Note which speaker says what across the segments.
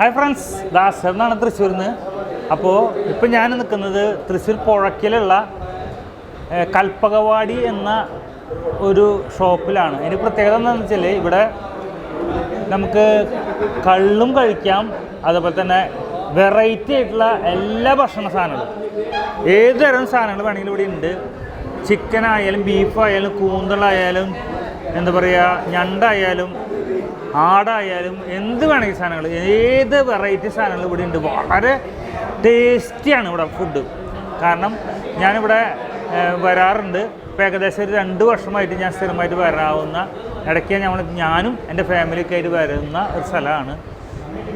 Speaker 1: Hi friends Das എന്നാണ് തൃശ്ശൂരിൽ നിന്ന് അപ്പോൾ ഇപ്പം ഞാൻ നിൽക്കുന്നത് തൃശ്ശൂർ പുഴക്കിലുള്ള കൽപ്പകവാടി എന്ന ഒരു ഷോപ്പിലാണ്. ഇതിന് പ്രത്യേകത എന്താണെന്ന് വെച്ചാൽ ഇവിടെ നമുക്ക് കള്ളും കഴിക്കാം. അതുപോലെ തന്നെ വെറൈറ്റി ആയിട്ടുള്ള എല്ലാ ഭക്ഷണ സാധനങ്ങളും. ഏത് തരം സാധനങ്ങൾ വേണമെങ്കിലും ഇവിടെ ഉണ്ട്. ചിക്കൻ ആയാലും ബീഫ് ആയാലും കൂന്തളായാലും എന്താ പറയുക ഞണ്ടായാലും ആടായാലും എന്ത് വേണമെങ്കിൽ സാധനങ്ങൾ ഏത് വെറൈറ്റി സാധനങ്ങൾ ഇവിടെ ഉണ്ട് വളരെ ടേസ്റ്റിയാണ് ഇവിടെ ഫുഡ് കാരണം ഞാനിവിടെ വരാറുണ്ട്. ഇപ്പോൾ ഏകദേശം ഒരു രണ്ട് വർഷമായിട്ട് ഞാൻ സ്ഥിരമായിട്ട് വരാവുന്ന ഇടയ്ക്ക് ഞങ്ങൾ ഞാനും എന്റെ ഫാമിലിയൊക്കെ ആയിട്ട് വരുന്ന ഒരു സ്ഥലമാണ്.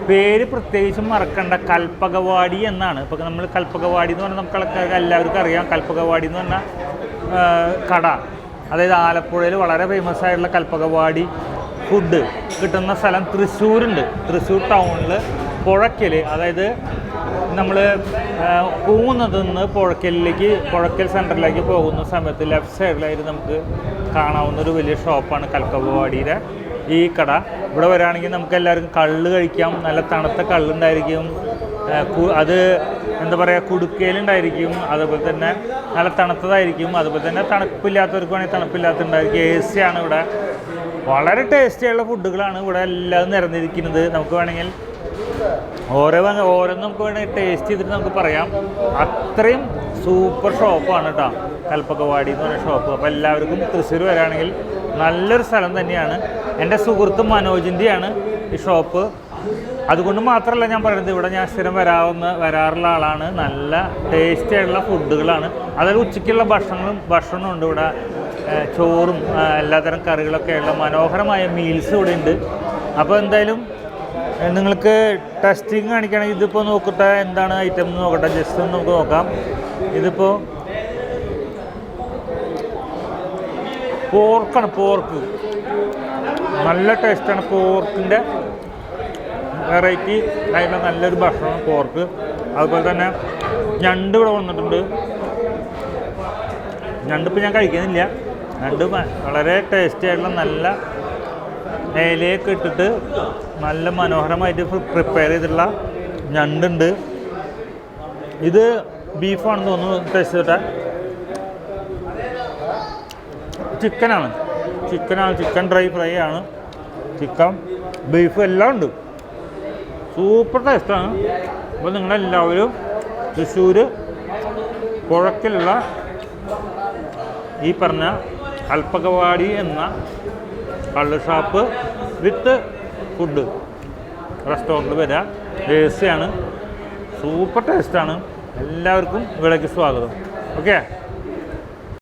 Speaker 1: പേര് പ്രത്യേകിച്ചും മറക്കണ്ട. കൽപ്പകവാടി എന്നാണ്. ഇപ്പോൾ നമ്മൾ കൽപ്പകവാടി എന്ന് പറഞ്ഞാൽ നമുക്ക് എല്ലാവർക്കും അറിയാം. കൽപ്പകവാടി എന്ന് പറഞ്ഞാൽ കട. അതായത് ആലപ്പുഴയിൽ വളരെ ഫേമസ് ആയിട്ടുള്ള കൽപ്പകവാടി. ഫുഡ് കിട്ടുന്ന സ്ഥലം തൃശ്ശൂരുണ്ട്. തൃശ്ശൂർ ടൗണിൽ പുഴയ്ക്കൽ അതായത് നമ്മൾ പോകുന്നതിൽ നിന്ന് പുഴയ്ക്കലിലേക്ക് പുഴയ്ക്കൽ സെന്ററിലേക്ക് പോകുന്ന സമയത്ത് ലെഫ്റ്റ് സൈഡിലായിട്ട് നമുക്ക് കാണാവുന്ന ഒരു വലിയ ഷോപ്പാണ് കൽക്കവാടിയുടെ ഈ കട. ഇവിടെ വരാണെങ്കിൽ നമുക്ക് എല്ലാവർക്കും കള്ള് കഴിക്കാം. നല്ല തണുത്ത കള്ളുണ്ടായിരിക്കും. അത് എന്താ പറയുക കുടുക്കയിലുണ്ടായിരിക്കും അതുപോലെ തന്നെ നല്ല തണുത്തതായിരിക്കും അതുപോലെ തന്നെ തണുപ്പില്ലാത്തവർക്ക് വേണമെങ്കിൽ തണുപ്പില്ലാത്തതുണ്ടായിരിക്കും. എ സി ആണ് ഇവിടെ. വളരെ ടേസ്റ്റിയുള്ള ഫുഡുകളാണ് ഇവിടെ എല്ലാം നിരന്നിരിക്കുന്നത് നമുക്ക് വേണമെങ്കിൽ ഓരോ ഓരോ നമുക്ക് വേണമെങ്കിൽ ടേസ്റ്റ് ചെയ്തിട്ട് നമുക്ക് പറയാം. അത്രയും സൂപ്പർ ഷോപ്പാണ് കേട്ടോ കൽപ്പകവാടി എന്ന് പറഞ്ഞ ഷോപ്പ് അപ്പോൾ എല്ലാവർക്കും തൃശ്ശൂർ വരാണെങ്കിൽ നല്ലൊരു സ്ഥലം തന്നെയാണ്. എന്റെ സുഹൃത്ത് മനോജിന്റെയാണ് ഈ ഷോപ്പ് അതുകൊണ്ട് മാത്രമല്ല ഞാൻ പറയുന്നത് ഇവിടെ ഞാൻ സ്ഥിരം വരാവുന്ന വരാറുള്ള ആളാണ്. നല്ല ടേസ്റ്റി ആയിട്ടുള്ള ഫുഡുകളാണ് അതായത് ഉച്ചയ്ക്കുള്ള ഭക്ഷണങ്ങളും ഭക്ഷണവും ഉണ്ട് ഇവിടെ. ചോറും എല്ലാത്തരം കറികളൊക്കെയുള്ള മനോഹരമായ മീൽസ് ഇവിടെ ഉണ്ട്. അപ്പോൾ എന്തായാലും നിങ്ങൾക്ക് ടെസ്റ്റിംഗ് കാണിക്കുകയാണെങ്കിൽ ഇതിപ്പോൾ നോക്കട്ടെ എന്താണ് ഐറ്റം എന്ന് നോക്കട്ടെ. ജസ്റ്റ് ഒന്ന് നമുക്ക് നോക്കാം. ഇതിപ്പോൾ പോർക്കാണ് പോർക്ക് നല്ല ടേസ്റ്റാണ് പോർക്കിന്റെ വെറൈറ്റി ആയിട്ടുള്ള നല്ലൊരു ഭക്ഷണം പോർക്ക് അതുപോലെ തന്നെ ഞണ്ട് ഇവിടെ വന്നിട്ടുണ്ട്. ഞണ്ടിപ്പോൾ ഞാൻ കഴിക്കുന്നില്ല. ഞണ്ട് വളരെ ടേസ്റ്റി ആയിട്ടുള്ള നല്ല ഇലയൊക്കെ ഇട്ടിട്ട് നല്ല മനോഹരമായിട്ട് പ്രിപ്പയർ ചെയ്തിട്ടുള്ള ഞണ്ടുണ്ട്. ഇത് ബീഫാണെന്ന് തോന്നുന്നു ടേസ്റ്റ് ചെയ്തിട്ട് ചിക്കനാണ് ചിക്കനാണ് ചിക്കൻ ഡ്രൈ ഫ്രൈ ആണ്. ചിക്കൻ ബീഫ് എല്ലാം ഉണ്ട്. സൂപ്പർ ടേസ്റ്റാണ് അപ്പോൾ നിങ്ങളെല്ലാവരും തൃശ്ശൂർ പുഴക്കിലുള്ള ഈ പറഞ്ഞ കൽപ്പകവാടി എന്ന കള്ള് ഷാപ്പ് വിത്ത് ഫുഡ് റെസ്റ്റോറന്റ് വരാം. ആണ് സൂപ്പർ ടേസ്റ്റാണ് എല്ലാവർക്കും ഇവിടേക്ക് സ്വാഗതം. ഓക്കെ